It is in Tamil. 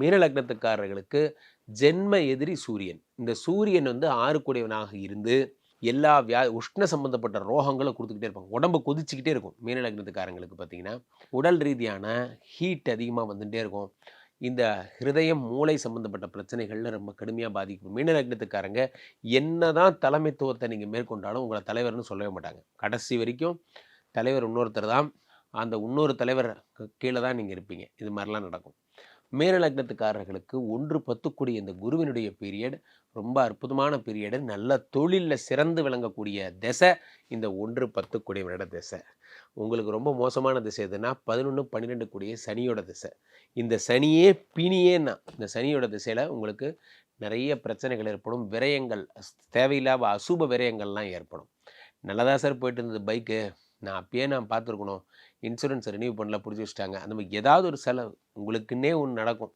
மீன லக்னத்துக்காரர்களுக்கு ஜென்ம எதிரி சூரியன். இந்த சூரியன் வந்து ஆறுக்குடையவனாக இருந்து எல்லா வியா உஷ்ண சம்பந்தப்பட்ட ரோகங்களை கொடுத்துக்கிட்டே இருப்பாங்க. உடம்பு கொதிச்சுக்கிட்டே இருக்கும் மீன லக்னத்துக்காரங்களுக்கு பார்த்தீங்கன்னா. உடல் ரீதியான ஹீட் அதிகமாக வந்துகிட்டே இருக்கும். இந்த ஹிருதயம் மூளை சம்பந்தப்பட்ட பிரச்சனைகள்ல ரொம்ப கடுமையாக பாதிக்கும். மீன லக்னத்துக்காரங்க என்னதான் தலைமைத்துவத்தை நீங்கள் மேற்கொண்டாலும் உங்களை தலைவர்னு சொல்லவே மாட்டாங்க. கடைசி வரைக்கும் தலைவர் இன்னொருத்தர் தான். அந்த இன்னொரு தலைவர் கீழே தான் நீங்கள் இருப்பீங்க. இது மாதிரிலாம் நடக்கும். மேலக்னத்துக்காரர்களுக்கு ஒன்று பத்துக்குடிய இந்த குருவினுடைய பீரியட் ரொம்ப அற்புதமான பீரியடு நல்ல தொழிலில் சிறந்து விளங்கக்கூடிய திசை இந்த ஒன்று பத்துக்கூடியவனோட திசை. உங்களுக்கு ரொம்ப மோசமான திசை எதுனா பதினொன்று பன்னிரெண்டு கூடிய சனியோட திசை. இந்த சனியே பிணியேன்னா இந்த சனியோட திசையில் உங்களுக்கு நிறைய பிரச்சனைகள் ஏற்படும். விரயங்கள் தேவையில்லாத அசுப விரயங்கள்லாம் ஏற்படும். நல்லதாக சார் போயிட்டு இருந்தது பைக்கு நான் அப்பயே நான் பார்த்துருக்கணும். இன்சூரன்ஸ் ரினியூ பண்ணல பிடிச்சி வச்சுட்டாங்க. அந்த மாதிரி ஏதாவது ஒரு செலவு. உங்களுக்குன்னே ஒன்று நடக்கும்.